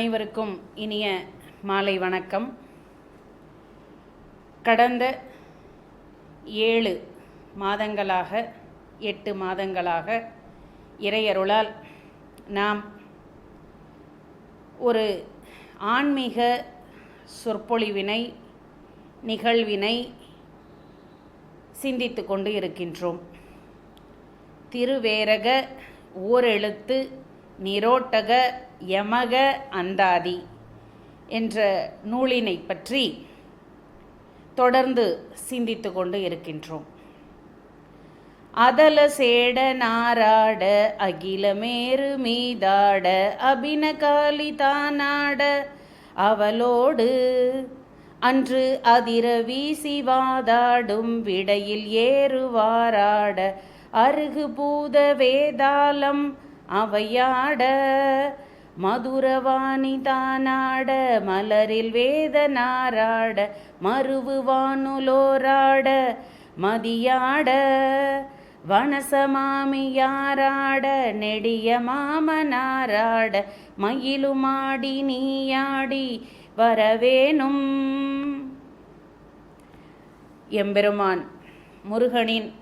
அனைவருக்கும் இனிய மாலை வணக்கம். கடந்த ஏழு மாதங்களாக எட்டு மாதங்களாக இறையருளால் நாம் ஒரு ஆன்மீக சொற்பொழிவினை நிகழ்வினை சிந்தித்து கொண்டு இருக்கின்றோம். திருவேரக ஓரெழுத்து நிரோட்டக யமக அந்தாதி என்ற நூலினை பற்றி தொடர்ந்து சிந்தித்து கொண்டு இருக்கின்றோம். அதல சேட நாராட அகிலமேறு மீதாட அபினகாலி தானாட அவளோடு அன்று அதிர வீசி வாதாடும் விடையில் ஏறுவாராட அருகு பூத வேதாளம் அவையாட மதுரவாணி தானாட மலரில் வேத நாராட மருவு வானுலோராட மதியாட வனசமாமியாராட நெடிய மாமனாராட மயிலுமாடி நீயாடி வரவேணும். எம்பெருமான் முருகனின்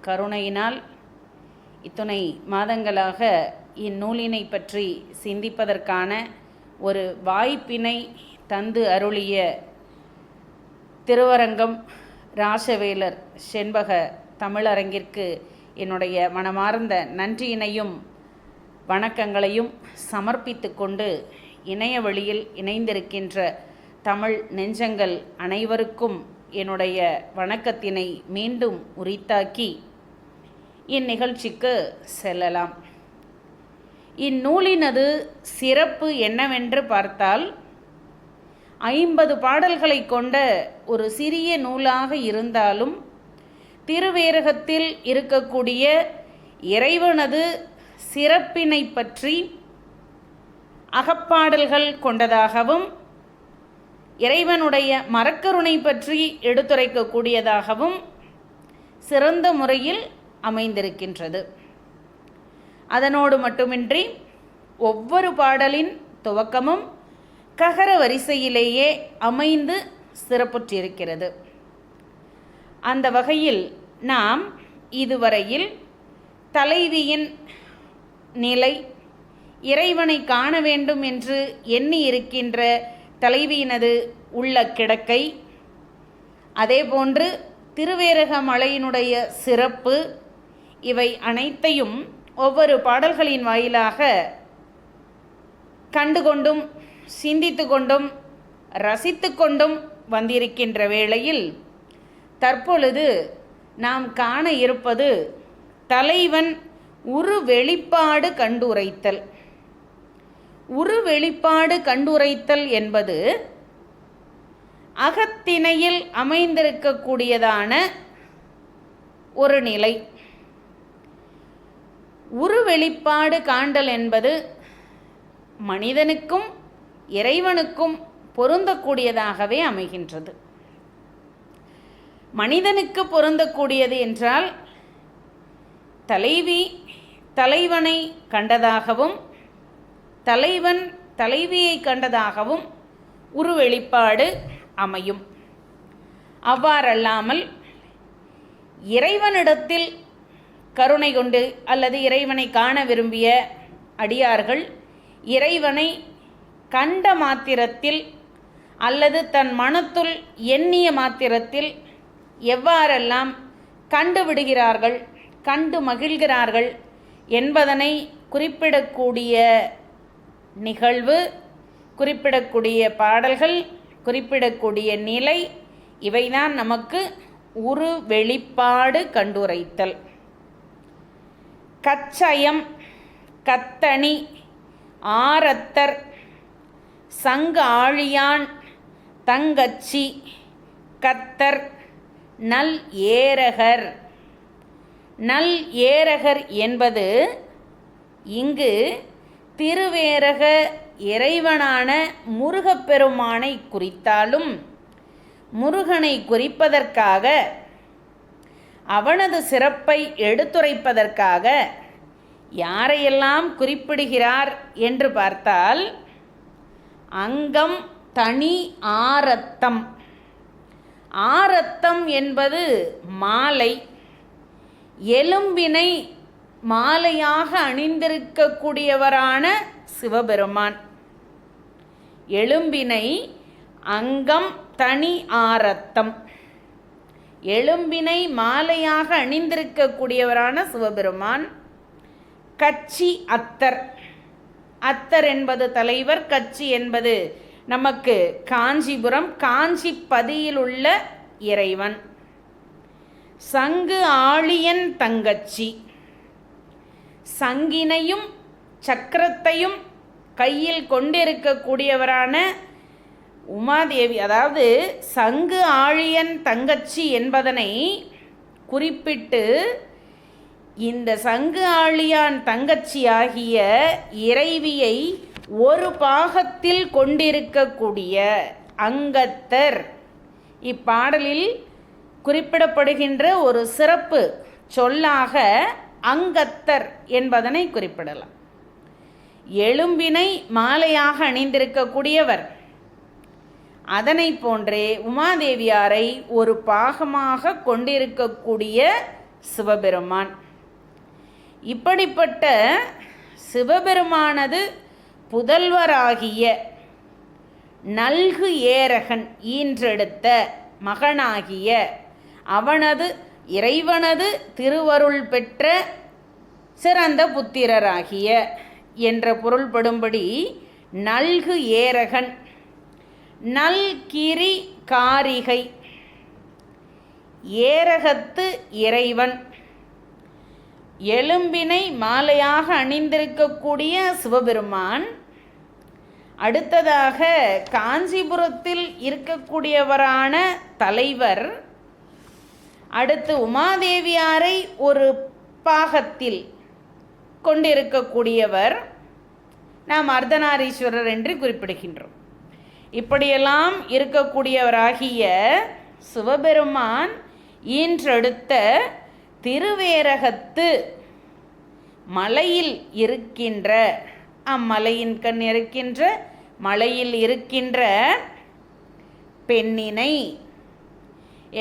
கருணையினால் இத்துணை மாதங்களாக இந்நூலினை பற்றி சிந்திப்பதற்கான ஒரு வாய்ப்பினை தந்து அருளிய திருவரங்கம் ராசவேலர் செண்பக தமிழரங்கிற்கு என்னுடைய மனமார்ந்த நன்றியினையும் வணக்கங்களையும் சமர்ப்பித்து கொண்டு இணைய வழியில் இணைந்திருக்கின்ற தமிழ் நெஞ்சங்கள் அனைவருக்கும் என்னுடைய வணக்கத்தினை மீண்டும் உரித்தாக்கி இந்நிகழ்ச்சிக்கு செல்லலாம். இந்நூலினது சிறப்பு என்னவென்று பார்த்தால் ஐம்பது பாடல்களை கொண்ட ஒரு சிறிய நூலாக இருந்தாலும் திருவேரகத்தில் இருக்கக்கூடிய இறைவனது சிறப்பினை பற்றி அகப்பாடல்கள் கொண்டதாகவும் இறைவனுடைய மரக்கருணை பற்றி எடுத்துரைக்கக்கூடியதாகவும் சிறந்த முறையில் அமைந்திருக்கின்றது. அதனோடு மட்டுமின்றி ஒவ்வொரு பாடலின் துவக்கமும் ககர வரிசையிலேயே அமைந்து சிறப்புற்றிருக்கிறது. அந்த வகையில் நாம் இதுவரையில் தலைவியின் நிலை இறைவனை காண வேண்டும் என்று எண்ணி இருக்கின்ற தலைவியினது உள்ள கிடக்கை அதேபோன்று திருவேரக மலையினுடைய சிறப்பு இவை அனைத்தையும் ஒவ்வொரு பாடல்களின் வாயிலாக கண்டுகொண்டும் சிந்தித்து கொண்டும் ரசித்து கொண்டும் வந்திருக்கின்ற வேளையில் தற்பொழுது நாம் காண இருப்பது தலைவன் உரு வெளிப்பாடு கண்டுரைத்தல். உரு வெளிப்பாடு கண்டுரைத்தல் என்பது அகத்திணையில் அமைந்திருக்கக்கூடியதான ஒரு நிலை. உரு வெளிப்பாடு காண்டல் என்பது மனிதனுக்கும் இறைவனுக்கும் பொருந்தக்கூடியதாகவே அமைகின்றது. மனிதனுக்கு பொருந்தக்கூடியது என்றால் தலைவி தலைவனை கண்டதாகவும் தலைவன் தலைவியை கண்டதாகவும் உருவெளிப்பாடு அமையும். அவ்வாறல்லாமல் இறைவனிடத்தில் கருணை கொண்டு அல்லது இறைவனை காண விரும்பிய அடியார்கள் இறைவனை கண்ட மாத்திரத்தில் அல்லது தன் மனத்துள் எண்ணிய மாத்திரத்தில் எவ்வாறெல்லாம் கண்டு விடுகிறார்கள் கண்டு மகிழ்கிறார்கள் என்பதனை குறிப்பிடக்கூடிய நிகழ்வு குறிப்பிடக்கூடிய பாடல்கள் குறிப்பிடக்கூடிய நிலை இவைதான் நமக்கு உரு வெளிப்பாடு கண்டுரைத்தல். கச்சயம் கத்தணி ஆரத்தர் சங்க ஆழியான் தங்கச்சி கத்தர் நல் ஏரகர். நல் ஏரகர் என்பது இங்கு திருவேரக இறைவனான முருகப்பெருமானை குறித்தாலும் முருகனை குறிப்பதற்காக அவனது சிறப்பை எடுத்துரைப்பதற்காக யாரையெல்லாம் குறிப்பிடுகிறார் என்று பார்த்தால் அங்கம் தனி ஆரத்தம். ஆரத்தம் என்பது மாலை. எலும்பினை மாலையாக அணிந்திருக்கக்கூடியவரான சிவபெருமான். எலும்பினை அங்கம் தனி ஆரத்தம். எலும்பினை மாலையாக அணிந்திருக்கக்கூடியவரான சிவபெருமான் கட்சி அத்தர். அத்தர் என்பது தலைவர் கட்சி என்பது நமக்கு காஞ்சிபுரம் காஞ்சி பதியில் உள்ள இறைவன். சங்கு ஆழியன் தங்கச்சி. சங்கினையும் சக்கரத்தையும் கையில் கொண்டிருக்கக்கூடியவரான உமாதேவி அதாவது சங்கு ஆழியன் தங்கச்சி என்பதனை குறிப்பிட்டு இந்த சங்கு ஆழியான் தங்கச்சி ஆகிய இறைவியை ஒரு பாகத்தில் கொண்டிருக்கக்கூடிய அங்கத்தர். இப்பாடலில் குறிப்பிடப்படுகின்ற ஒரு சிறப்பு சொல்லாக அங்கத்தர் என்பதனை குறிப்பிடலாம். எலும்பினை மாலையாக அணிந்திருக்கக்கூடியவர் அதனை போன்றே உமாதேவியாரை ஒரு பாகமாக கொண்டிருக்கக்கூடிய சிவபெருமான். இப்படிப்பட்ட சிவபெருமானது புதல்வராகிய நல்கு ஏரகன் ஈன்றெடுத்த மகனாகிய அவனது இறைவனது திருவருள் பெற்ற சிறந்த புத்திரராகிய என்ற பொருள்படும்படி நல்கு ஏரகன் நல்கிரி காரிகை. ஏரகத்து இறைவன். எலும்பினை மாலையாக அணிந்திருக்கக்கூடிய சிவபெருமான் அடுத்ததாக காஞ்சிபுரத்தில் இருக்கக்கூடியவரான தலைவர் அடுத்து உமாதேவியாரை ஒரு பாகத்தில் கொண்டிருக்கக்கூடியவர். நாம் அர்த்தநாரீஸ்வரர் என்று குறிப்பிடுகின்றோம். இப்படியெல்லாம் இருக்கக்கூடியவராகிய சிவபெருமான் ஈன்றெடுத்த திருவேரகத்து மலையில் இருக்கின்ற அம்மலையின் கண் இருக்கின்ற மலையில் இருக்கின்ற பெண்ணினை.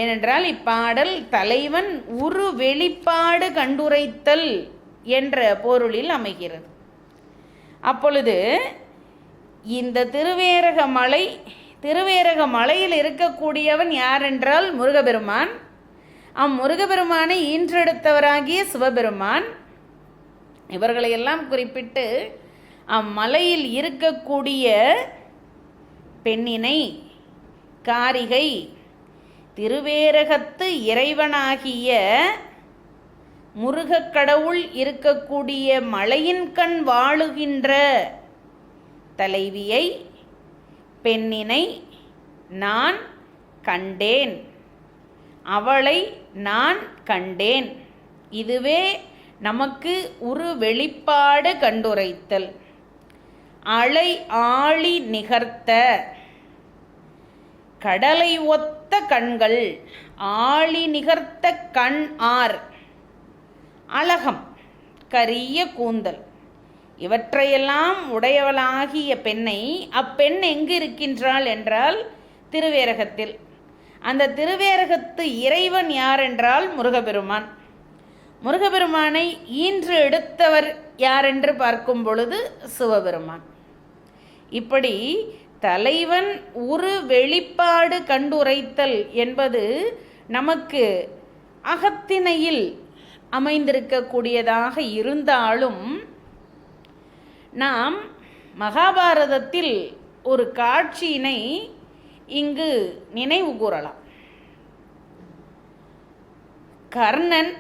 ஏனென்றால் இப்பாடல் தலைவன் உரு வெளிப்பாடு கண்டுரைத்தல் என்ற பொருளில் அமைகிறது. அப்பொழுது இந்த திருவேரக மலை திருவேரக மலையில் இருக்கக்கூடியவன் யாரென்றால் முருகபெருமான். அம்முருகபெருமானை ஈன்றெடுத்தவராகிய சிவபெருமான். இவர்களையெல்லாம் குறிப்பிட்டு அம்மலையில் இருக்கக்கூடிய பெண்ணினை காரிகை திருவேரகத்து இறைவனாகிய முருகக் கடவுள் இருக்கக்கூடிய மலையின் கண் வாழுகின்ற தலைவியை பெண்ணினை நான் கண்டேன். அவளை நான் கண்டேன். இதுவே நமக்கு ஒரு வெளிப்பாடு கண்டுரைத்தல். அலை ஆழி நிகர்த்த கடலை ஒத்த கண்கள் ஆழி நிகர்த்த கண் ஆர். அழகம் கரிய கூந்தல். இவற்றையெல்லாம் உடையவளாகிய பெண்ணை அப்பெண் எங்கு இருக்கின்றாள் என்றால் திருவேரகத்தில். அந்த திருவேரகத்து இறைவன் யார் என்றால் முருகபெருமான். முருகபெருமானை ஈன்று எடுத்தவர் யார் என்று பார்க்கும் பொழுது சிவபெருமான். இப்படி தலைவன் உரு வெளிப்பாடு கண்டுரைத்தல் என்பது நமக்கு அகத்தினையில் அமைந்திருக்கக்கூடியதாக இருந்தாலும் நாம் மகாபாரதத்தில் ஒரு காட்சியினை இங்கு நினைவு கூறலாம். கர்ணன்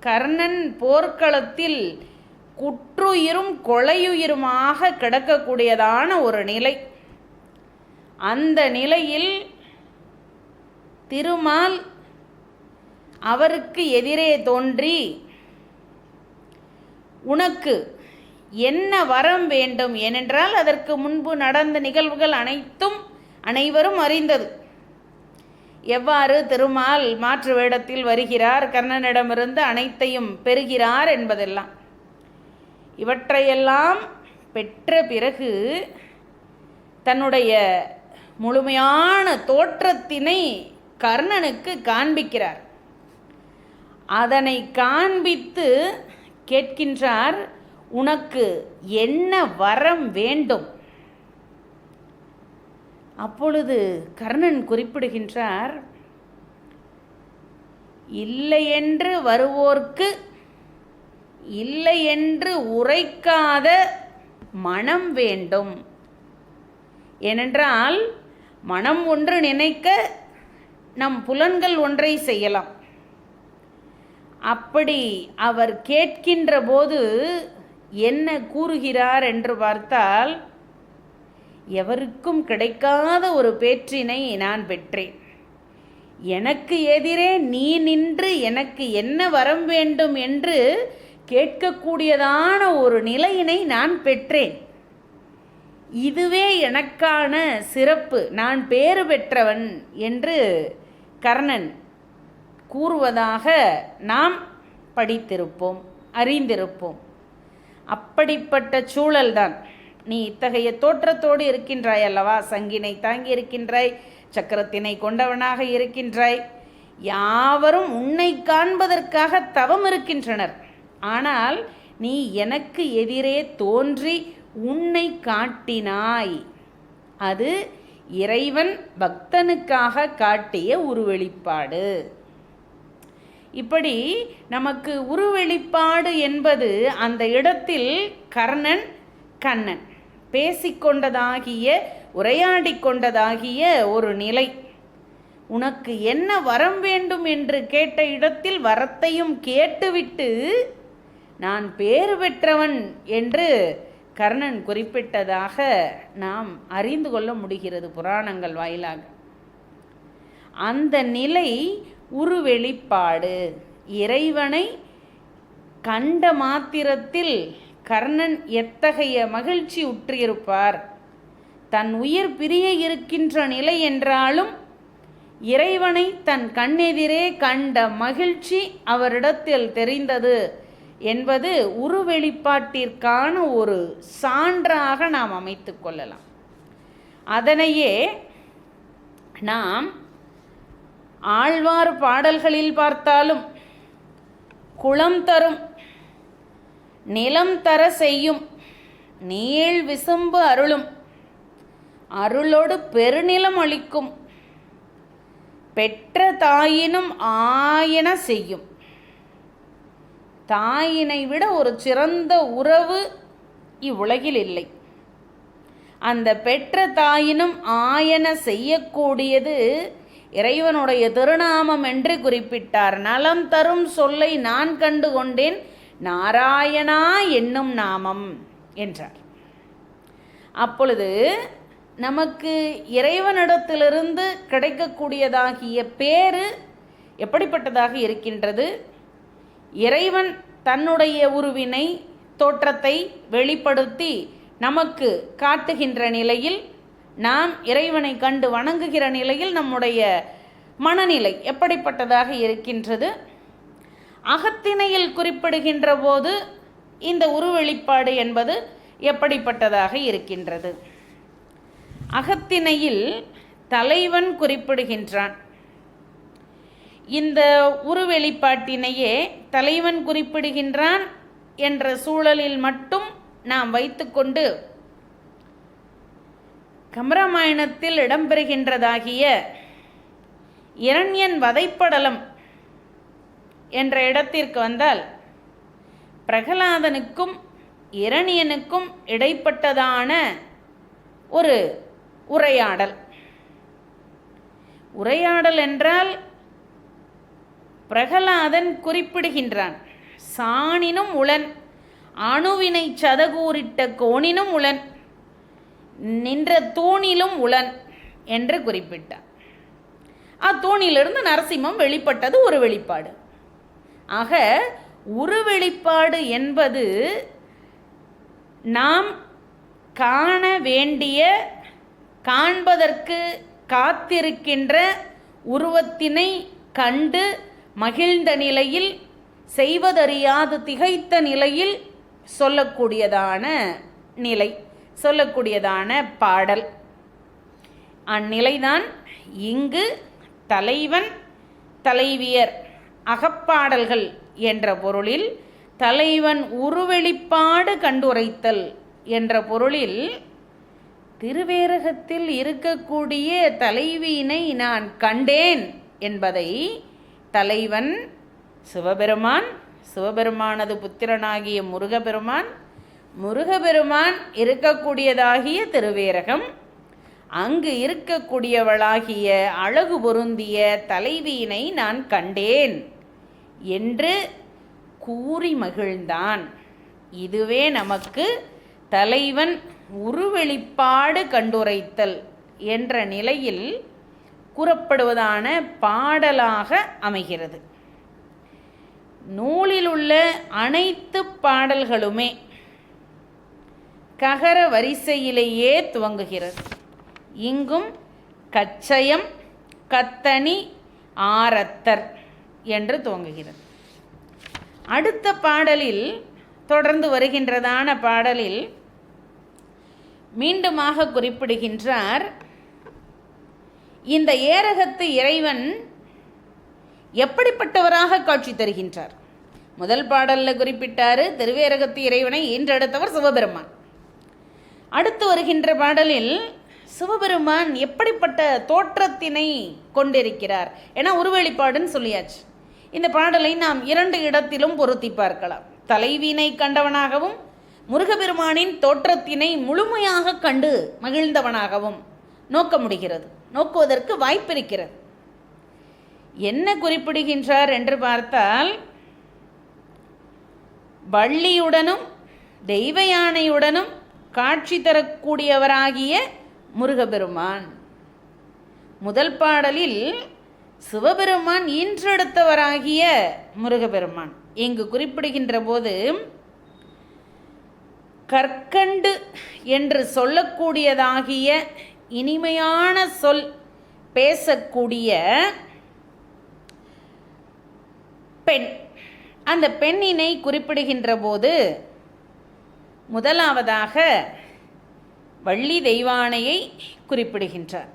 கர்ணன் போர்க்களத்தில் குற்றுயிரும் கொலையுயிருமாக கிடக்கக்கூடியதான ஒரு நிலை. அந்த நிலையில் திருமால் அவருக்கு எதிரே தோன்றி உனக்கு என்ன வரம் வேண்டும் ஏனென்றால் அதற்கு முன்பு நடந்த நிகழ்வுகள் அனைத்தும் அனைவரும் அறிந்தது. எவ்வாறு திருமால் மாற்று வேடத்தில் வருகிறார் கர்ணனிடமிருந்து அனைத்தையும் பெறுகிறார் என்பதெல்லாம். இவற்றையெல்லாம் பெற்ற பிறகு தன்னுடைய முழுமையான தோற்றத்தினை கர்ணனுக்கு காண்பிக்கிறார். அதனை காண்பித்து கேட்கின்றார் உனக்கு என்ன வரம் வேண்டும்? அப்பொழுது கர்ணன் குறிப்பிடுகின்றார் இல்லை என்று வருவோர்க்கு இல்லை என்று உரைக்காத மனம் வேண்டும். ஏனென்றால் மனம் ஒன்று நினைக்க நம் புலன்கள் ஒன்றை செய்யலாம். அப்படி அவர் கேட்கின்ற போது என்ன கூறுகிறார் என்று பார்த்தால் எவருக்கும் கிடைக்காத ஒரு பேற்றினை நான் பெற்றேன். எனக்கு எதிரே நீ நின்று எனக்கு என்ன வரம் வேண்டும் என்று கேட்கக்கூடியதான ஒரு நிலையினை நான் பெற்றேன். இதுவே எனக்கான சிறப்பு. நான் பேறு பெற்றவன் என்று கர்ணன் கூறுவதாக நாம் படித்திருப்போம் அறிந்திருப்போம். அப்படிப்பட்ட சூழல்தான். நீ இத்தகைய தோற்றத்தோடு இருக்கின்றாய் அல்லவா? சங்கினை தாங்கி இருக்கின்றாய் சக்கரத்தினை கொண்டவனாக இருக்கின்றாய். யாவரும் உன்னை காண்பதற்காக தவம் இருக்கின்றனர். ஆனால் நீ எனக்கு எதிரே தோன்றி உன்னை காட்டினாய். அது இறைவன் பக்தனுக்காக காட்டிய உருவெளிப்பாடு. இப்படி நமக்கு உருவெளிப்பாடு என்பது அந்த இடத்தில் கர்ணன் கண்ணன். பேசிக்கொண்டதாகிய உரையாடி கொண்டதாகிய ஒரு நிலை. உனக்கு என்ன வரம் வேண்டும் என்று கேட்ட இடத்தில் வரத்தையும் கேட்டுவிட்டு நான் பேறு பெற்றவன் என்று கர்ணன் குறிப்பிட்டதாக நாம் அறிந்து கொள்ள முடிகிறது புராணங்கள் வாயிலாக. அந்த நிலை உருவெளிப்பாடு. இறைவனை கண்ட மாத்திரத்தில் கர்ணன் எத்தகைய மகிழ்ச்சி உற்றிருப்பார்? தன் உயிர் பிரிய இருக்கின்ற நிலை என்றாலும் இறைவனை தன் கண்ணெதிரே கண்ட மகிழ்ச்சி அவரிடத்தில் தெரிந்தது என்பது உருவெளிப்பாட்டிற்கான ஒரு சான்றாக நாம் அமைத்து கொள்ளலாம். அதனையே நாம் ஆழ்வார் பாடல்களில் பார்த்தாலும் குளம் தரும் நிலம் தர செய்யும் நீள் விசும்பு அருளும் அருளோடு பெருநிலம் அளிக்கும் பெற்ற தாயினும் ஆயன செய்யும். தாயினை விட ஒரு சிறந்த உறவு இவ்வுலகில் இல்லை. அந்த பெற்ற தாயினும் ஆயன செய்யக்கூடியது இறைவனுடைய திருநாமம் என்று குறிப்பிட்டார். நலம் தரும் சொல்லை நான் கண்டு கொண்டேன் நாராயணா என்னும் நாமம் என்றார். அப்பொழுது நமக்கு இறைவனிடத்திலிருந்து கிடைக்கக்கூடியதாகிய பேரு எப்படிப்பட்டதாக இருக்கின்றது? இறைவன் தன்னுடைய உருவினை தோற்றத்தை வெளிப்படுத்தி நமக்கு காட்டுகின்ற நிலையில் நாம் இறைவனை கண்டு வணங்குகிற நிலையில் நம்முடைய மனநிலை எப்படிப்பட்டதாக இருக்கின்றது? அகத்திணையில் குறிப்பிடுகின்ற போது இந்த உருவெளிப்பாடு என்பது எப்படிப்பட்டதாக இருக்கின்றது? அகத்திணையில் தலைவன் குறிப்பிடுகின்றான். இந்த உருவெளிப்பாட்டினையே தலைவன் குறிப்பிடுகின்றான் என்ற சூழலில் மட்டும் நாம் வைத்துக்கொண்டு கம்பராமாயணத்தில் இடம்பெறுகின்றதாகிய இரண்யன் வதைப்படலம் என்ற இடத்திற்கு வந்தால் பிரகலாதனுக்கும் இரணியனுக்கும் இடைப்பட்டதான ஒரு உரையாடல். உரையாடல் என்றால் பிரகலாதன் குறிப்பிடுகின்றான் சாணினும் உளன் அணுவினை சதகூரிட்ட கோணினும் உளன். நின்ற தூணிலும் உளன் என்று குறிப்பிட்டார். அத்தூணிலிருந்து நரசிம்மம் வெளிப்பட்டது ஒரு வெளிப்பாடு. ஆக ஒரு வெளிப்பாடு என்பது நாம் காண வேண்டிய காண்பதற்கு காத்திருக்கின்ற உருவத்தினை கண்டு மகிழ்ந்த நிலையில் செய்வதறியாது திகைத்த நிலையில் சொல்லக்கூடியதான நிலை. சொல்லக்கூடியதான பாடல். அந்நிலைதான் இங்கு தலைவன் தலைவியர் அகப்பாடல்கள் என்ற பொருளில் தலைவன் உருவெளிப்பாடு கண்டுரைத்தல் என்ற பொருளில் திருவேரகத்தில் இருக்கக்கூடிய தலைவியினை நான் கண்டேன் என்பதை தலைவன் சிவபெருமான் சிவபெருமானது புத்திரனாகிய முருகபெருமான் முருகபெருமான் இருக்கக்கூடியதாகிய திருவேரகம் அங்கு இருக்கக்கூடியவளாகிய அழகு பொருந்திய தலைவியினை நான் கண்டேன் என்று கூறி மகிழ்ந்தான். இதுவே நமக்கு தலைவன் உருவெளிப்பாடு கண்டுரைத்தல் என்ற நிலையில் கூறப்படுவதான பாடலாக அமைகிறது. நூலில் உள்ள அனைத்து பாடல்களுமே ககர வரிசையிலேயே துவங்குகிறது. இங்கும் கச்சயம் கத்தனி ஆரத்தர் என்று துவங்குகிறது. அடுத்த பாடலில் தொடர்ந்து வருகின்றதான பாடலில் மீண்டுமாக குறிப்பிடுகின்றார் இந்த ஏரகத்து இறைவன் எப்படிப்பட்டவராக காட்சி தருகின்றார்? முதல் பாடலில் குறிப்பிட்டார் திருவேரகத்து இறைவனை ஈன்றெடுத்தவர் சிவபெருமான். அடுத்து வருகின்ற பாடலில் சிவபெருமான் எப்படிப்பட்ட தோற்றத்தினை கொண்டிருக்கிறார் என உருவெளிப்பாடுன்னு சொல்லியாச்சு. இந்த பாடலை நாம் இரண்டு இடத்திலும் பொருத்தி பார்க்கலாம். தலைவினை கண்டவனாகவும் முருகபெருமானின் தோற்றத்தினை முழுமையாக கண்டு மகிழ்ந்தவனாகவும் நோக்க முடிகிறது. நோக்குவதற்கு வாய்ப்பிருக்கிறது. என்ன குறிப்பிடுகின்றார் என்று பார்த்தால் வள்ளியுடனும் தெய்வ யானையுடனும் காட்சி தரக்கூடியவராகிய முருகபெருமான். முதல் பாடலில் சிவபெருமான் ஈன்றெடுத்தவராகிய முருகபெருமான். இங்கு குறிப்பிடுகின்ற போது கற்கண்டு என்று சொல்லக்கூடியதாகிய இனிமையான சொல் பேசக்கூடிய பெண். அந்த பெண்ணினை குறிப்பிடுகின்ற போது முதலாவதாக வள்ளி தெய்வானையை குறிப்பிடுகின்றார்.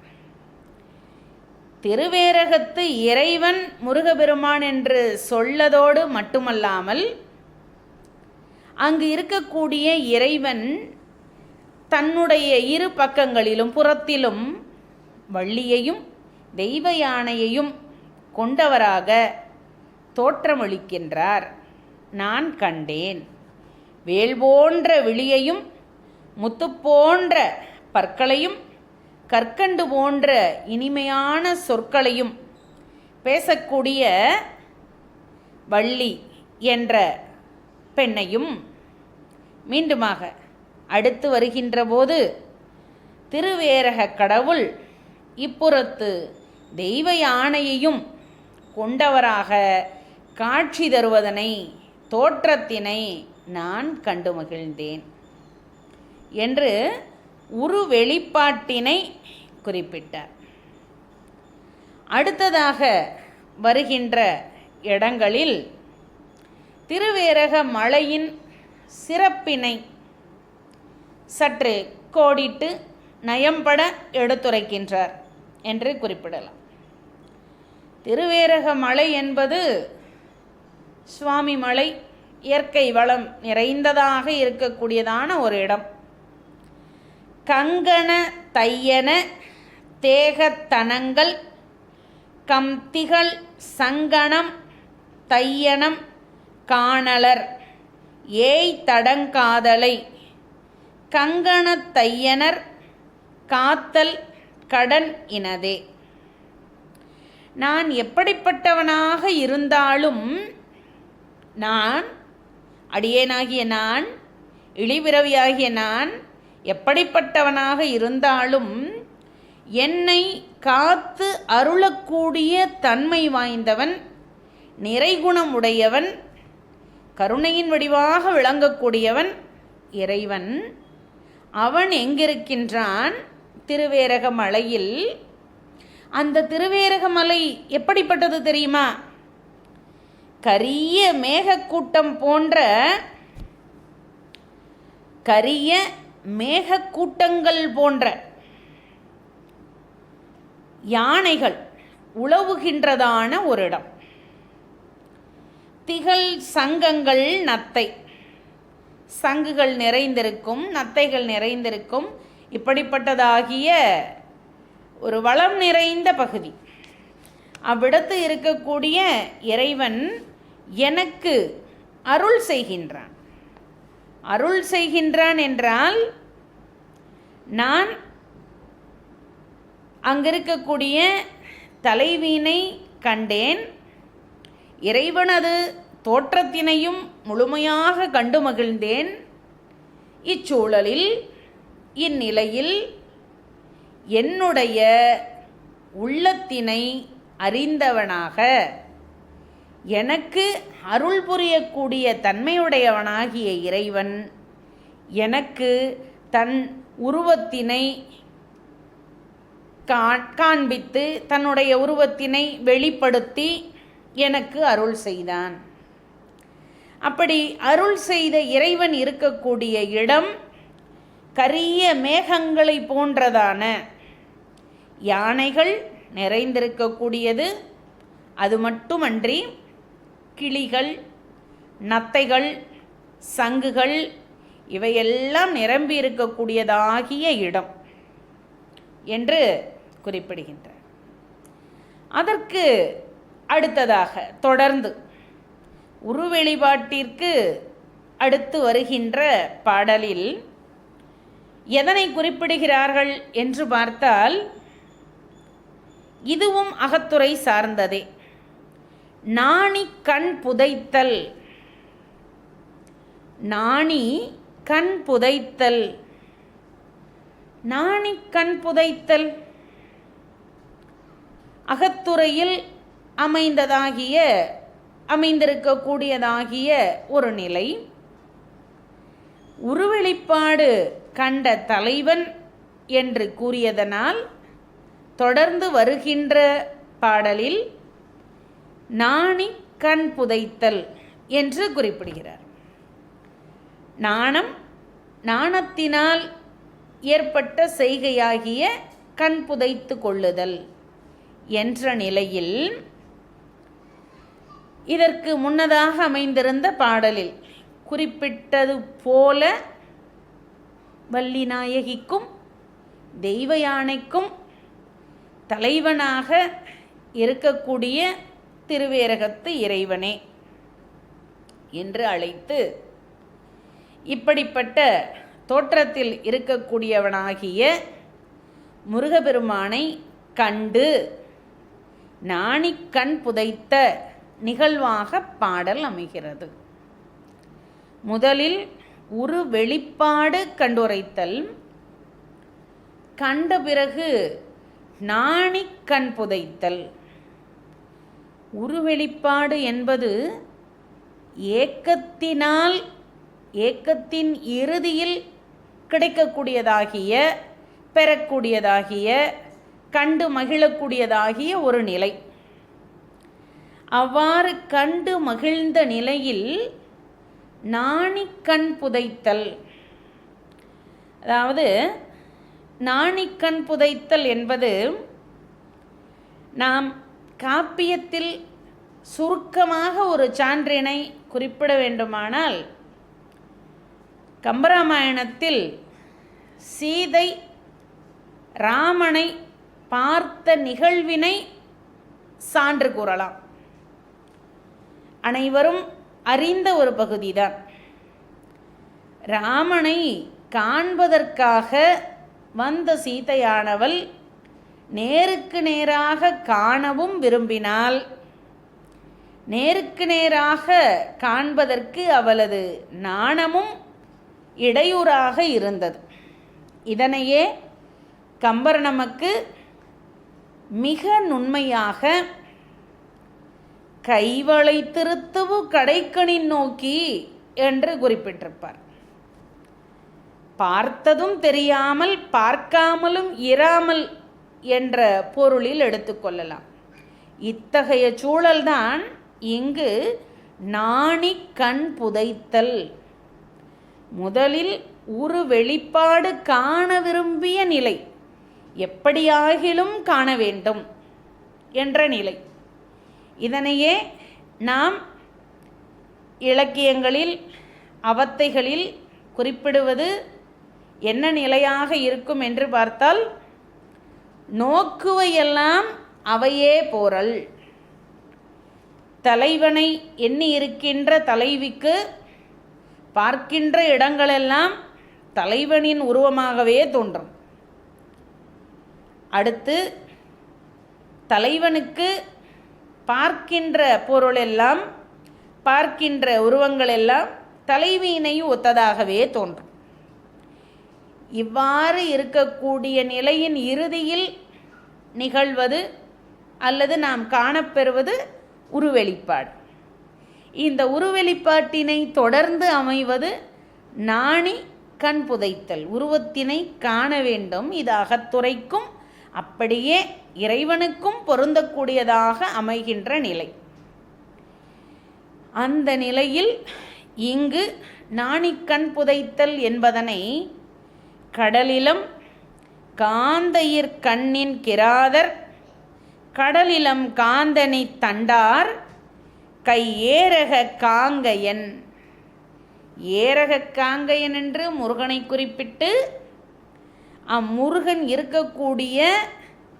திருவேரகத்து இறைவன் முருகபெருமான் என்று சொல்லதோடு மட்டுமல்லாமல் அங்கு இருக்கக்கூடிய இறைவன் தன்னுடைய இரு பக்கங்களிலும் புறத்திலும் வள்ளியையும் தெய்வ யானையையும் கொண்டவராக தோற்றமளிக்கின்றார். நான் கண்டேன். வேல் போன்ற விழியையும் முத்து போன்ற பற்களையும் கற்கண்டு போன்ற இனிமையான சொற்களையும் பேசக்கூடிய வள்ளி என்ற பெண்ணையும் மீண்டுமாக அடுத்து வருகின்ற போது திருவேரக கடவுள் இப்புறத்து தெய்வ யானையையும் கொண்டவராக காட்சி தருவதனை தோற்றத்தினை நான் கண்டு மகிழ்ந்தேன் என்று உரு வெளிப்பாட்டினை குறிப்பிட்டார். அடுத்ததாக வருகின்ற இடங்களில் திருவேரக மலையின் சிறப்பினை சற்று கோடிட்டு நயம்பட எடுத்துரைக்கின்றார் என்று குறிப்பிடலாம். திருவேரக மலை என்பது சுவாமி மலை இயற்கை வளம் நிறைந்ததாக இருக்கக்கூடியதான ஒரு இடம். கங்கண தையன தேகத்தனங்கள் கம்திகள் சங்கணம் தையனம் காணலர் ஏய் தடங்காதலை. கங்கண தையனர் காத்தல் கடன் இனதே. நான் எப்படிப்பட்டவனாக இருந்தாலும் நான் அடியேனாகிய நான் இழிபிறவியாகிய நான் எப்படிப்பட்டவனாக இருந்தாலும் என்னை காத்து அருளக்கூடிய தன்மை வாய்ந்தவன் நிறைகுணமுடையவன் கருணையின் வடிவாக விளங்கக்கூடியவன் இறைவன். அவன் எங்கிருக்கின்றான்? திருவேரக மலையில். அந்த திருவேரக மலை எப்படிப்பட்டது தெரியுமா? கரிய மேகக்கூட்டம் போன்ற கரிய மேகக்கூட்டங்கள் போன்ற யானைகள் உழவுகின்றதான ஒரு இடம் திகழ் சங்கங்கள் நத்தை. சங்குகள் நிறைந்திருக்கும் நத்தைகள் நிறைந்திருக்கும். இப்படிப்பட்டதாகிய ஒரு வளம் நிறைந்த பகுதி. அவ்விடத்து இருக்கக்கூடிய இறைவன் எனக்கு அருள் செய்கின்றான். அருள் செய்கின்றான் என்றால் நான் அங்கிருக்கக்கூடிய தலைவீனை கண்டேன். இறைவனது தோற்றத்தினையும் முழுமையாக கண்டு மகிழ்ந்தேன். இச்சூழலில் இந்நிலையில் என்னுடைய உள்ளத்தினை அறிந்தவனாக எனக்கு அருள் புரியக்கூடிய தன்மையுடையவனாகிய இறைவன் எனக்கு தன் உருவத்தினை காண்பித்து தன்னுடைய உருவத்தினை வெளிப்படுத்தி எனக்கு அருள் செய்தான். அப்படி அருள் செய்த இறைவன் இருக்கக்கூடிய இடம் கரிய மேகங்களை போன்றதான யானைகள் நிறைந்திருக்கக்கூடியது. அது மட்டுமன்றி கிளிகள் நத்தைகள் சங்குகள் இவையெல்லாம் நிரம்பி இருக்கக்கூடியதாகிய இடம் என்று குறிப்பிடுகின்றார். அதற்கு அடுத்ததாக தொடர்ந்து உருவெளிபாட்டிற்கு அடுத்து வருகின்ற பாடலில் எதனை குறிப்பிடுகிறார்கள் என்று பார்த்தால் இதுவும் அகத்துறை சார்ந்ததே. நாணி கண் புதைத்தல். நாணி கண் புதைத்தல். நாணி கண் புதைத்தல். அகத்துறையில் அமைந்ததாகிய அமைந்திருக்கக்கூடியதாகிய ஒரு நிலை. உருவெளிப்பாடு கண்ட தலைவன் என்று கூறியதனால் தொடர்ந்து வருகின்ற பாடலில் நாணி கண் புதைத்தல் என்று குறிப்பிடுகிறார். நாணம் நாணத்தினால் ஏற்பட்ட செய்கையாகிய கண் புதைத்து கொள்ளுதல் என்ற நிலையில் இதற்கு முன்னதாக அமைந்திருந்த பாடலில் குறிப்பிட்டது போல வள்ளிநாயகிக்கும் தெய்வ யானைக்கும் தலைவனாக இருக்கக்கூடிய திருவேரகத்து இறைவனே என்று அழைத்து இப்படிப்பட்ட தோற்றத்தில் இருக்கக்கூடியவனாகிய முருகபெருமானை கண்டு நாணிக்கண் புதைத்த நிகழ்வாக பாடல் அமைகிறது. முதலில் உரு வெளிப்பாடு கண்டுரைத்தல் கண்ட பிறகு நாணிக்கண் புதைத்தல். உருவெளிப்பாடு என்பது ஏக்கத்தினால் ஏக்கத்தின் இறுதியில் கிடைக்கக்கூடியதாகிய பெறக்கூடியதாகிய கண்டு மகிழக்கூடியதாகிய ஒரு நிலை. அவ்வாறு கண்டு மகிழ்ந்த நிலையில் நாணிக்கண் புதைத்தல். அதாவது நாணிக்கண் புதைத்தல் என்பது நாம் காப்பியத்தில் சுருக்கமாக ஒரு சான்றினை குறிப்பிட வேண்டுமானால் கம்பராமாயணத்தில் சீதை ராமனை பார்த்த நிகழ்வினை சான்று கூறலாம். அனைவரும் அறிந்த ஒரு பகுதிதான். ராமனை காண்பதற்காக வந்த சீதையானவள் நேருக்கு நேராக காணவும் விரும்பினால் நேருக்கு நேராக காண்பதற்கு அவளது நாணமும் இடையூறாக இருந்தது. இதனையே கம்பர் நமக்கு மிக நுண்மையாக கைவளை திருத்துவு கடைக்கணின் நோக்கி என்று குறிப்பிட்டிருப்பார். பார்த்ததும் தெரியாமல் பார்க்காமலும் இராமல் என்ற பொருளில் எடுத்துக்கொள்ளலாம் இத்தகைய சூழல்தான் இங்கு நாணி கண் புதைத்தல். முதலில் ஒரு வெளிப்பாடு காண விரும்பிய நிலை. எப்படியாகிலும் காண வேண்டும் என்ற நிலை. இதனையே நாம் இலக்கியங்களில் அவத்தைகளில் குறிப்பிடுவது என்ன நிலையாக இருக்கும் என்று பார்த்தால் நோக்குவையெல்லாம் அவையே போரல் தலைவனை எண்ணி இருக்கின்ற தலைவிக்கு பார்க்கின்ற இடங்களெல்லாம் தலைவனின் உருவமாகவே தோன்றும். அடுத்து தலைவனுக்கு பார்க்கின்ற பொருளெல்லாம் பார்க்கின்ற உருவங்களெல்லாம் தலைவியினை ஒத்ததாகவே தோன்றும். இவ்வாறு இருக்கக்கூடிய நிலையின் இறுதியில் நிகழ்வது அல்லது நாம் காணப்பெறுவது உருவெளிப்பாடு. இந்த உருவெளிப்பாட்டினை தொடர்ந்து அமைவது நாணி கண் புதைத்தல். உருவத்தினை காண வேண்டும். இது அகத்துறைக்கும் அப்படியே இறைவனுக்கும் பொருந்தக்கூடியதாக அமைகின்ற நிலை. அந்த நிலையில் இங்கு நாணிக்கண் புதைத்தல் என்பதனை கடலிலம் காந்தையிற் கண்ணின் கிராதர் கடலிலம் காந்தனை தண்டார் கை ஏரக காங்கையன். ஏரக காங்கையன் என்று முருகனை குறிப்பிட்டு அம்முருகன் இருக்கக்கூடிய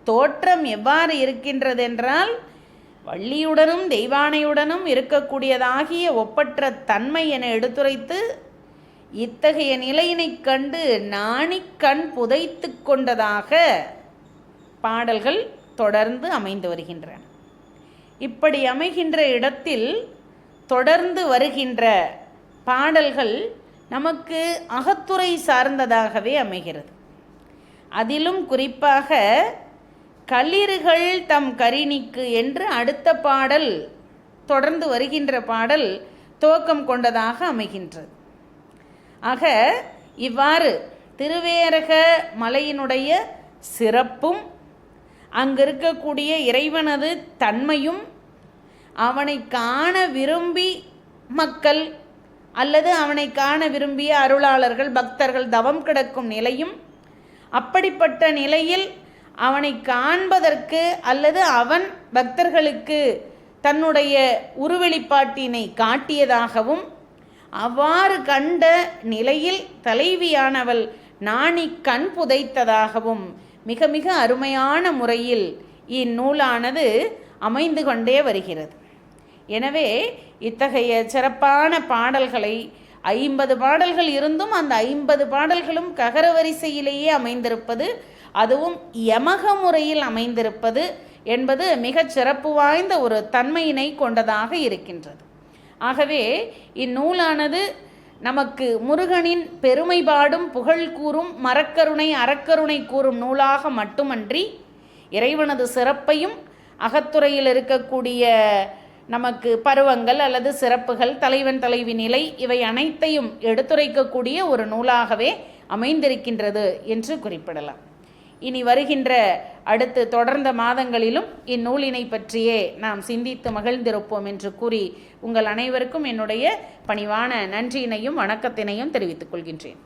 தோற்றம் எவ்வாறு இருக்கின்றதென்றால் வள்ளியுடனும் தெய்வானையுடனும் இருக்கக்கூடியதாகிய ஒப்பற்ற தன்மை என எடுத்துரைத்து இத்தகைய நிலையினைக் கண்டு நாணிக்கண் புதைத்து கொண்டதாக பாடல்கள் தொடர்ந்து அமைந்து வருகின்றன. இப்படி அமைகின்ற இடத்தில் தொடர்ந்து வருகின்ற பாடல்கள் நமக்கு அகத்துறை சார்ந்ததாகவே அமைகிறது. அதிலும் குறிப்பாக களிறுகள் தம் கரிணிக்கு என்று அடுத்த பாடல் தொடர்ந்து வருகின்ற பாடல் துவக்கம் கொண்டதாக அமைகின்றது. ஆக இவ்வாறு திருவேரக மலையினுடைய சிறப்பும் அங்கு இருக்கக்கூடிய இறைவனது தன்மையும் அவனை காண விரும்பி மக்கள் அல்லது அவனை காண விரும்பிய அருளாளர்கள் பக்தர்கள் தவம் கிடக்கும் நிலையும் அப்படிப்பட்ட நிலையில் அவனை காண்பதற்கு அல்லது அவன் பக்தர்களுக்கு தன்னுடைய உருவெளிப்பாட்டினை காட்டியதாகவும் அவ்வாறு கண்ட நிலையில் தலைவியானவள் நாணி கண் புதைத்ததாகவும் மிக மிக அருமையான முறையில் இந்நூலானது அமைந்து கொண்டே வருகிறது. எனவே இத்தகைய சிறப்பான பாடல்களை ஐம்பது பாடல்கள் இருந்தும் அந்த ஐம்பது பாடல்களும் ககர வரிசையிலேயே அமைந்திருப்பது அதுவும் யமக முறையில் அமைந்திருப்பது என்பது மிகச் சிறப்பு வாய்ந்த ஒரு தன்மையினை கொண்டதாக இருக்கின்றது. ஆகவே இந்நூலானது நமக்கு முருகனின் பெருமை பாடும் புகழ் கூறும் மரக்கருணை அறக்கருணை கூறும் நூலாக மட்டுமன்றி இறைவனது சிறப்பையும் அகத்துறையில் இருக்கக்கூடிய நமக்கு பருவங்கள் அல்லது சிறப்புகள் தலைவன் தலைவி நிலை இவை அனைத்தையும் எடுத்துரைக்கக்கூடிய ஒரு நூலாகவே அமைந்திருக்கின்றது என்று குறிப்பிடலாம். இனி வருகின்ற அடுத்து தொடர்ந்த மாதங்களிலும் இந்நூலினை பற்றியே நாம் சிந்தித்து மகிழ்ந்திருப்போம் என்று கூறி உங்கள் அனைவருக்கும் என்னுடைய பணிவான நன்றியினையும் வணக்கத்தினையும் தெரிவித்துக் கொள்கின்றேன்.